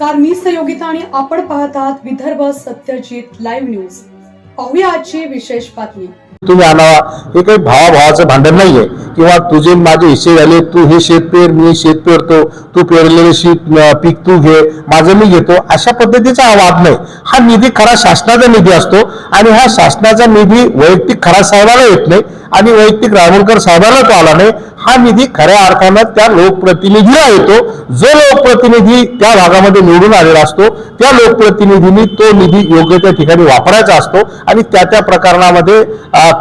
नमस्कार मी सहयोगिता आणि आपण पाहत आहात विदर्भ सत्यजित लाईव्ह न्यूज पाहूया आजची विशेष बातमी. तुम्ही आणावा हे काही भावाभावाचं भांडण नाहीये. किंवा तुझे माझे हिस्से झाले तू हे शेत पेर मी शेत पेरतो तू पेरलेले शेत पीक तू घे माझं मी घेतो अशा पद्धतीचा वाद नाही. हा निधी खरा शासनाचा निधी असतो आणि हा शासनाचा निधी वैयक्तिक खरा साहेबाला येत नाही आणि वैयक्तिक रावणकर साहेबाला तो आला नाही. हा निधी खऱ्या अर्थानं त्या लोकप्रतिनिधीला येतो. जो लोकप्रतिनिधी त्या भागामध्ये निवडून आलेला असतो त्या लोकप्रतिनिधींनी तो निधी योग्य त्या ठिकाणी वापरायचा असतो आणि त्या त्या प्रकरणामध्ये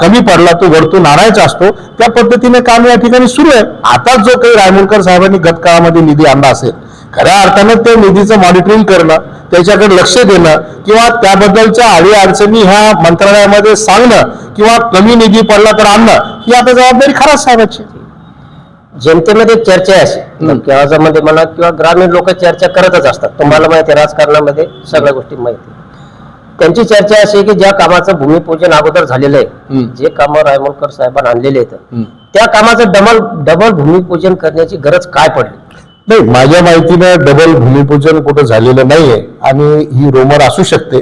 कमी पडला तो वरतून आणायचा असतो. त्या पद्धतीने काम या ठिकाणी सुरू आहे. आता जो काही रायमुलकर साहेबांनी गत काळामध्ये निधी आणला असेल खऱ्या अर्थानं त्या निधीचं मॉनिटरिंग करणं त्याच्याकडे लक्ष देणं किंवा त्याबद्दलच्या अडी अडचणी ह्या मंत्रालयामध्ये सांगणं किंवा कमी निधी पडला तर आणणं ही आता जबाबदारी खराच साहेबांची. जनतेमध्ये चर्चा आहे अशी. गावामध्ये म्हणा किंवा ग्रामीण लोक चर्चा करतच असतात. तुम्हाला माहिती राजकारणामध्ये सगळ्या गोष्टी माहिती. त्यांची चर्चा अशी आहे की ज्या कामाचं भूमिपूजन अगोदर झालेलं आहे. जे कामं रायमोलकर साहेबांनी आणलेले आहेत. त्या कामाचं डबल डबल भूमिपूजन करण्याची गरज काय पडली नाही माझ्या माहितीनं डबल भूमिपूजन कुठं झालेलं नाहीये आणि ही रोमर असू शकते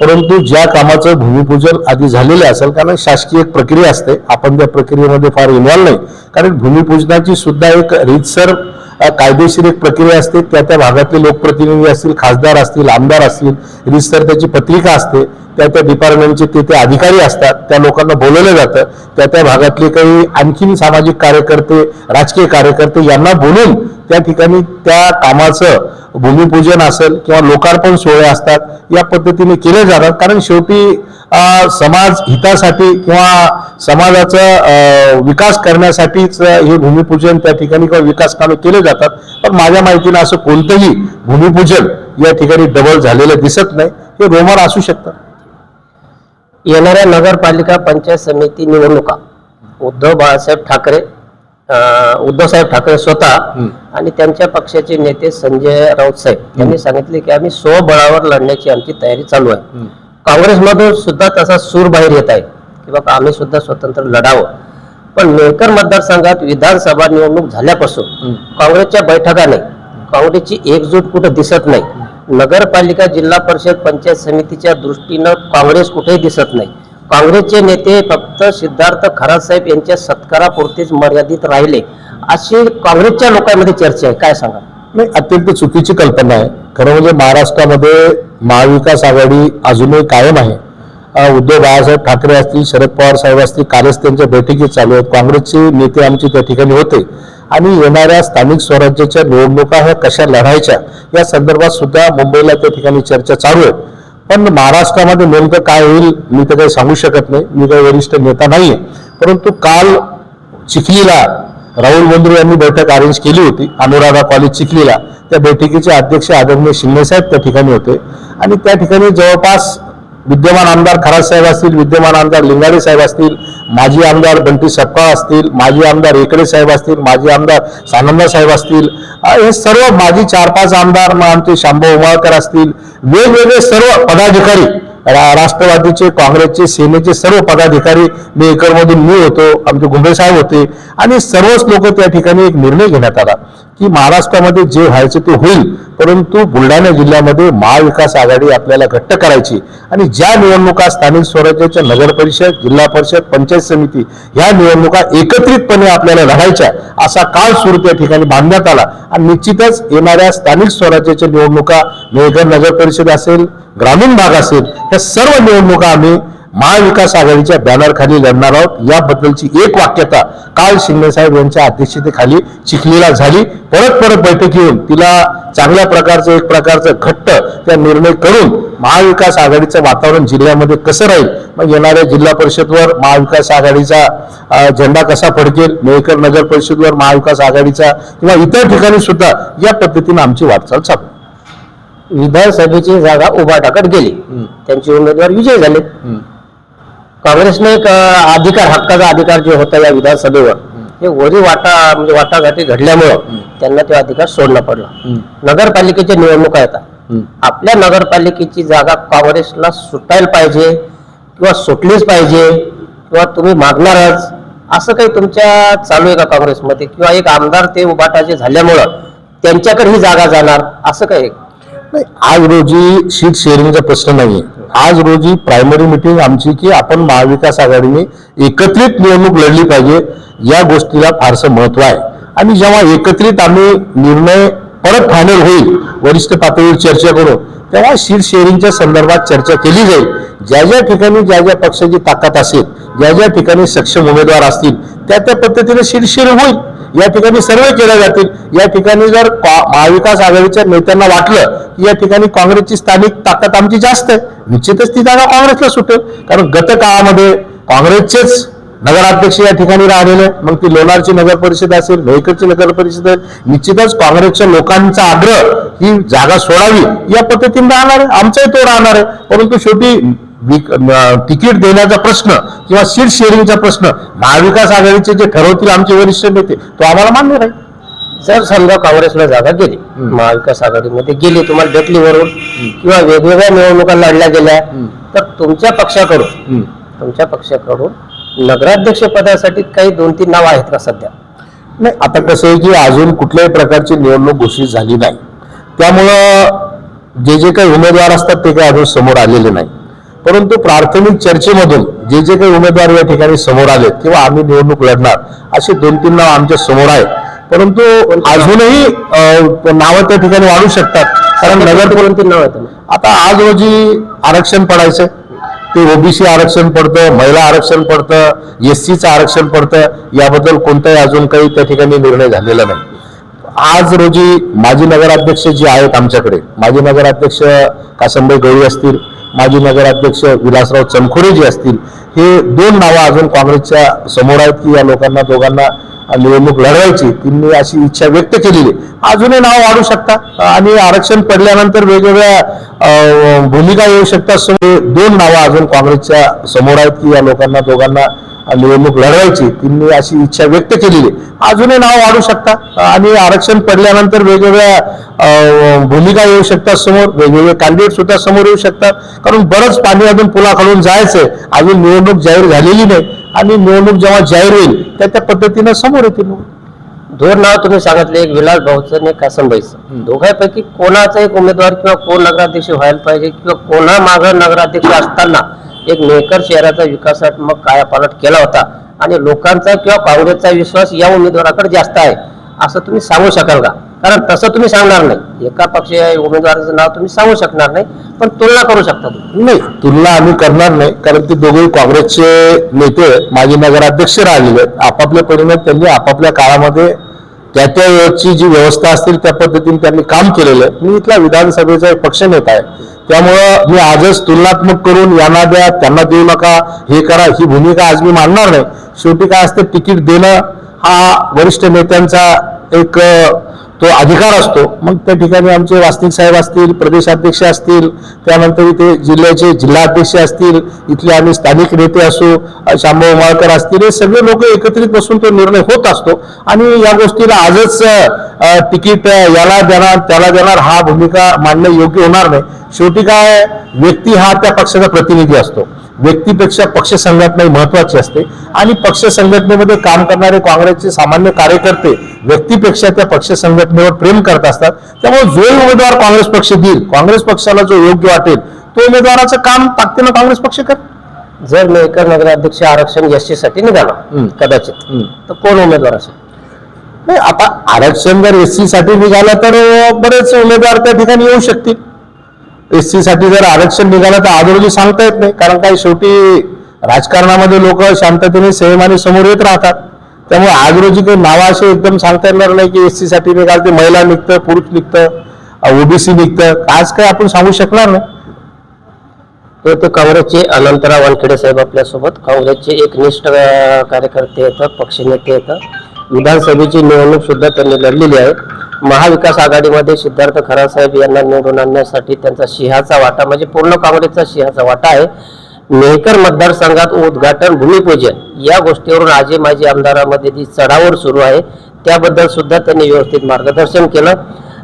परंतु ज्या कामाचं भूमिपूजन आधी झालेलं असेल कारण शासकीय एक प्रक्रिया असते आपण त्या प्रक्रियेमध्ये फार इन्व्हॉल्व नाही कारण भूमिपूजनाची सुद्धा एक रीतसर कायदेशीर एक प्रक्रिया असते. त्या त्या भागातले लोकप्रतिनिधी असतील खासदार असतील आमदार असतील रिस्तर त्याची पत्रिका असते. त्या त्या डिपार्टमेंटचे ते ते अधिकारी असतात. त्या लोकांना बोलवलं जातं. त्या त्या भागातले काही आणखीन सामाजिक कार्यकर्ते राजकीय कार्यकर्ते यांना बोलून त्या ठिकाणी त्या कामाचं भूमिपूजन असेल किंवा लोकार्पण सोहळे असतात या पद्धतीने केले जातात. कारण शेवटी समाज हितासाठी किंवा समाजाचा विकास करण्यासाठीच हे भूमिपूजन त्या ठिकाणी किंवा विकास कामे केले जातात. पण माझ्या माहितीनं असं कोणतंही भूमिपूजन या ठिकाणी डबल झालेलं दिसत नाही. हे रोमर असू शकतं. येणाऱ्या नगरपालिका पंचायत समिती निवडणुका. उद्धव बाळासाहेब ठाकरे अं, उद्धव साहेब ठाकरे स्वतः. आणि त्यांच्या पक्षाचे नेते संजय राऊत साहेब यांनी सांगितले की आम्ही स्वबळावर लढण्याची आमची तयारी चालू आहे. काँग्रेसमधून सुद्धा तसा सूर बाहेर येत आहे. की बाबा आम्ही सुद्धा स्वतंत्र लढावं. पण मेहकर मतदारसंघात विधानसभा निवडणूक झाल्यापासून काँग्रेसच्या बैठकाने काँग्रेसची एकजूट कुठं दिसत नाही. नगरपालिका जिल्हा परिषद पंचायत समितीच्या दृष्टीनं काँग्रेस कुठेही दिसत नाही. काँग्रेसचे नेते फक्त सिद्धार्थ खरासाहेब यांच्या सत्कारापुरतेच मर्यादित राहिले. अशी काँग्रेसच्या लोकांमध्ये चर्चा आहे. काय सांगा नाही अत्यंत चुकीची कल्पना आहे. खरं म्हणजे महाराष्ट्रामध्ये महाविकास आघाडी अजूनही कायम आहे. उद्धव बाळासाहेब ठाकरे असतील शरद पवार साहेब असतील कालच त्यांच्या बैठकी चालू आहेत. काँग्रेसचे नेते आमचे त्या ठिकाणी होते. आणि येणाऱ्या स्थानिक स्वराज्याच्या निवडणुका ह्या कशा लढायच्या या संदर्भात सुद्धा मुंबईला त्या ठिकाणी चर्चा चालू आहे. पण महाराष्ट्रामध्ये नेमकं काय होईल मी तर काही सांगू शकत नाही. मी काही वरिष्ठ नेता नाहीये. परंतु काल चिखलीला राहुल बंद्रू यांनी बैठक अरेंज केली होती अनुराधा कॉलेज चिखलीला. त्या बैठकीचे अध्यक्ष आदरणीय शिंदे साहेब त्या ठिकाणी होते. आणि त्या ठिकाणी जवळपास विद्यमान आमदार खराज साहेब असतील विद्यमान आमदार लिंगाडे साहेब असतील माजी आमदार बंटी सपकाळ असतील माजी आमदार एकडे साहेब असतील माजी आमदार सानंदा साहेब असतील हे सर्व माजी चार पाच आमदार मग आमचे शांभा उमाळकर असतील वेगवेगळे सर्व पदाधिकारी रा- राष्ट्रवादीचे काँग्रेसचे सेनेचे सर्व पदाधिकारी मेकरमधून मी होतो आमचे घुंबे साहेब होते आणि सर्वच लोक त्या ठिकाणी एक निर्णय घेण्यात आला. की महाराष्ट्रामध्ये जे व्हायचं ते होईल परंतु बुलढाणा जिल्ह्यामध्ये महाविकास आघाडी आपल्याला घट्ट करायची. आणि ज्या निवडणुका स्थानिक स्वराज्याच्या नगर परिषद जिल्हा परिषद पंचायत समिती ह्या निवडणुका एकत्रितपणे आपल्याला लढायच्या असा काळ सुरू त्या ठिकाणी बांधण्यात आला. आणि निश्चितच येणाऱ्या स्थानिक स्वराज्याच्या निवडणुका मेघर नगर परिषद असेल ग्रामीण भाग असेल या सर्व निवडणुका आम्ही महाविकास आघाडीच्या बॅनर खाली लढणार आहोत. याबद्दलची एक वाक्यता काल शिंदे साहेब यांच्या अध्यक्षतेखाली चिखलीला झाली. परत परत बैठक येऊन तिला चांगल्या प्रकारचं एक प्रकारचं घट्ट त्या निर्णय करून महाविकास आघाडीचं वातावरण जिल्ह्यामध्ये कसं राहील? मग येणाऱ्या जिल्हा परिषदवर महाविकास आघाडीचा झेंडा कसा फडकेल? मेहकर नगर परिषदवर महाविकास आघाडीचा किंवा इतर ठिकाणी सुद्धा या पद्धतीने आमची वाटचाल चालू. विधानसभेची जागा उभाटाकडे गेली. त्यांचे उमेदवार विजय झाले. काँग्रेसने एक अधिकार हक्काचा अधिकार जो होता या विधानसभेवर हे वरी वाटा म्हणजे वाटाघाटी घडल्यामुळं त्यांना तो अधिकार सोडणं पडला. नगरपालिकेच्या निवडणुका येतात आपल्या नगरपालिकेची जागा काँग्रेसला सुटायला पाहिजे किंवा सुटलीच पाहिजे किंवा तुम्ही मागणारच असं काही तुमच्या चालू आहे का काँग्रेसमध्ये? किंवा एक आमदार ते उभाटाचे झाल्यामुळं त्यांच्याकडे ही जागा जाणार असं काही? आज रोजी सीट शेअरिंगचा प्रश्न नाहीये. आज रोजी प्रायमरी मिटिंग आमची की आपण महाविकास आघाडीने एकत्रित निवडणूक लढली पाहिजे या गोष्टीला फारसं महत्त्व आहे. आणि जेव्हा एकत्रित आम्ही निर्णय परत फायनल होईल वरिष्ठ पातळीवर चर्चा करू तेव्हा सीट शेअरिंगच्या संदर्भात चर्चा केली जाईल. ज्या ज्या ठिकाणी ज्या ज्या पक्षाची ताकद असेल ज्या ज्या ठिकाणी सक्षम उमेदवार असतील त्या त्या पद्धतीने सीट शेअरिंग होईल. या ठिकाणी सर्वे केल्या जातील. या ठिकाणी जर महाविकास आघाडीच्या नेत्यांना वाटलं की या ठिकाणी काँग्रेसची स्थानिक ताकद आमची जास्त आहे निश्चितच ती जागा काँग्रेसला सुटेल. कारण गत काळामध्ये काँग्रेसचेच नगराध्यक्ष या ठिकाणी राहिलेले मग ती लोणारची नगर परिषद असेल मेहकरची नगर परिषद असेल निश्चितच काँग्रेसच्या लोकांचा आग्रह ही जागा सोडावी या पद्धतीने राहणार आहे. आमचाही तो राहणार आहे. परंतु शेवटी तिकीट देण्याचा प्रश्न किंवा सीट शेअरिंगचा प्रश्न महाविकास आघाडीचे जे ठरवतील आमचे वरिष्ठ नेते तो आम्हाला मान्य राहील जर समजा काँग्रेसला जागा गेली महाविकास आघाडीमध्ये गेली तुम्हाला भेटली वरून किंवा वेगवेगळ्या निवडणुका लढल्या गेल्या तर तुमच्या पक्षाकडून तुमच्या पक्षाकडून नगराध्यक्ष पदासाठी काही दोन तीन नावं आहेत का सध्या? नाही आता कसं आहे की अजून कुठल्याही प्रकारची निवडणूक घोषित झाली नाही. त्यामुळं जे जे काही उमेदवार असतात ते काही अजून समोर आलेले नाही. परंतु प्राथमिक चर्चेमधून जे जे काही उमेदवार या ठिकाणी समोर आलेत किंवा आम्ही निवडणूक लढणार असे दोन तीन नाव आमच्यासमोर आहेत. परंतु अजूनही नावं त्या ठिकाणी वाढू शकतात. कारण नगर दोन तीन नाव आहेत? आता आज रोजी आरक्षण पडायचं. ते ओबीसी आरक्षण पडतं महिला आरक्षण पडतं एस सीचं आरक्षण पडतं. याबद्दल कोणताही अजून काही त्या ठिकाणी निर्णय झालेला नाही. आज रोजी माजी नगराध्यक्ष जे आहेत आमच्याकडे माजी नगराध्यक्ष कासंबाई गवळी असतील माजी नगराध्यक्ष विलासराव चमखोरे जे असतील हे दोन नावं अजून काँग्रेसच्या समोर आहेत की या लोकांना दोघांना निवडणूक लढवायची त्यांनी अशी इच्छा व्यक्त केलेली अजूनही नाव वाढू शकतात आणि आरक्षण पडल्यानंतर वेगवेगळ्या भूमिका येऊ शकतात. दोन नावं अजून काँग्रेसच्या समोर आहेत की या लोकांना दोघांना निवडणूक लढवायची त्यांनी अशी इच्छा व्यक्त केलेली. आहे. अजूनही नाव वाढू शकतात आणि आरक्षण पडल्यानंतर वेगवेगळ्या भूमिका येऊ शकतात समोर वेगवेगळे कॅन्डिडेट सुद्धा समोर येऊ शकतात. कारण बरंच पाणी अजून पुलाखालून जायचंय. अजून निवडणूक जाहीर झालेली नाही. आणि निवडणूक जेव्हा जाहीर होईल त्या त्या पद्धतीनं समोर येतील. दोन नाव तुम्ही सांगितले एक विलास भाऊचं आणि एक कासमबाईचं. दोघांपैकी कोणाचा एक उमेदवार किंवा कोण नगराध्यक्ष व्हायला पाहिजे किंवा कोणा माग नगराध्यक्ष असताना एक मेकर शहराचा विकासात्मक कायापालट केला होता. आणि लोकांचा किंवा काँग्रेसचा विश्वास या उमेदवाराकडे जास्त आहे असं तुम्ही सांगू शकाल का? कारण तसं तुम्ही सांगणार नाही. एका पक्ष उमेदवाराचं नाव तुम्ही सांगू शकणार नाही पण तुलना करू शकता तुम्ही. नाही तुलना आम्ही करणार नाही कारण ते दोघेही काँग्रेसचे नेते माजी नगराध्यक्ष राहिलेले आहेत. आपापल्या परीने त्यांनी आपापल्या काळामध्ये त्या त्या जी व्यवस्था असतील त्या पद्धतीने त्यांनी काम केलेलं आहे. मी इथला विधानसभेचा एक पक्षनेता आहे. त्यामुळं मी आजच तुलनात्मक करून यांना द्या त्यांना देऊ नका हे करा ही भूमिका आज मी मांडणार नाही. शेवटी काय असतं तिकीट देणं हा वरिष्ठ नेत्यांचा एक तो अधिकार असतो. मग त्या ठिकाणी आमचे वास्तविक साहेब असतील प्रदेशाध्यक्ष असतील त्यानंतर इथे जिल्ह्याचे जिल्हाध्यक्ष असतील इथले आम्ही स्थानिक नेते असू अ, शांभाऊ माळकर असतील हे सगळे लोक एकत्रित बसून तो निर्णय होत असतो. आणि या गोष्टीला आजच तिकीट याला देणार त्याला देणार हा भूमिका मांडणं योग्य होणार नाही. शेवटी काय व्यक्ती हा त्या पक्षाचा प्रतिनिधी असतो. व्यक्तीपेक्षा पक्ष संघटना ही महत्वाची असते. आणि पक्ष संघटनेमध्ये काम करणारे काँग्रेसचे सामान्य कार्यकर्ते व्यक्तीपेक्षा त्या पक्ष संघटनेवर प्रेम करत असतात. त्यामुळे जो उमेदवार काँग्रेस पक्ष देईल काँग्रेस पक्षाला जो योग्य वाटेल तो उमेदवाराचं काम ताकदीनं काँग्रेस पक्ष कर जर मेकर नगराध्यक्ष आरक्षण एससाठी निघालं. कदाचित तर कोण उमेदवार असेल? नाही आता आरक्षण जर एससाठी निघालं तर बरेच उमेदवार त्या ठिकाणी येऊ शकतील. एससाठी जर आरक्षण निघालं तर आजरोजी सांगता येत नाही. कारण काही शेवटी राजकारणामध्ये लोक शांततेने संयमाने समोर येत राहतात. त्यामुळे आज रोजी काही नावं असे एकदम सांगता येणार नाही की एससाठी निघाल ते महिला निघतं पुरुष निघतं ओबीसी निघतं. आज काही आपण सांगू शकणार नाही. तर काँग्रेसचे अनंतराव वानखेडे साहेब आपल्यासोबत. काँग्रेसचे एक निष्ठ कार्यकर्ते येतात पक्षनेते येतात. विधानसभेची निवडणूक सुद्धा त्यांनी लढलेली आहे. महाविकास आघाडीमध्ये सिद्धार्थ खरासाहेब यांना निवडून आणण्यासाठी त्यांचा सिंहाचा वाटा म्हणजे पूर्ण काँग्रेसचा सिंहाचा वाटा आहे. मेहकर मतदारसंघात उद्घाटन भूमिपूजन या गोष्टीवरून आजी माजी आमदारामध्ये जी चढावर सुरू आहे त्याबद्दल सुद्धा त्यांनी व्यवस्थित मार्गदर्शन केलं.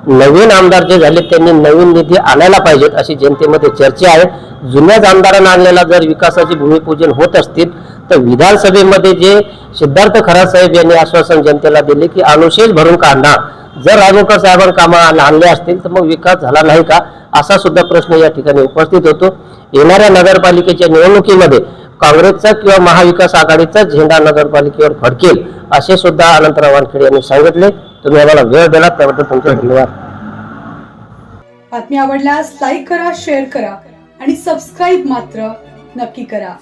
नवीन आमदार जे झाले त्यांनी नवीन निधी आणायला पाहिजेत अशी जनतेमध्ये चर्चा आहे. जुन्याच आमदारांना आणलेला जर विकासाचे भूमिपूजन होत असतील तर विधानसभेमध्ये जे सिद्धार्थ खरात साहेब यांनी आश्वासन जनतेला दिले की अनुशेष भरून काढणार. जर राजूकर साहेबांना कामा आणले असतील तर मग विकास झाला नाही का? असा सुद्धा प्रश्न या ठिकाणी उपस्थित होतो. येणाऱ्या नगरपालिकेच्या निवडणुकीमध्ये काँग्रेसचा किंवा महाविकास आघाडीचा झेंडा नगरपालिकेवर फडकेल असे सुद्धा अनंतराव वानखेडे यांनी सांगितले. तुम्ही आम्हाला वेळ दिला त्याबद्दल तुमचे धन्यवाद. बातमी आवडल्यास लाईक करा शेअर करा आणि सबस्क्राईब मात्र नक्की करा.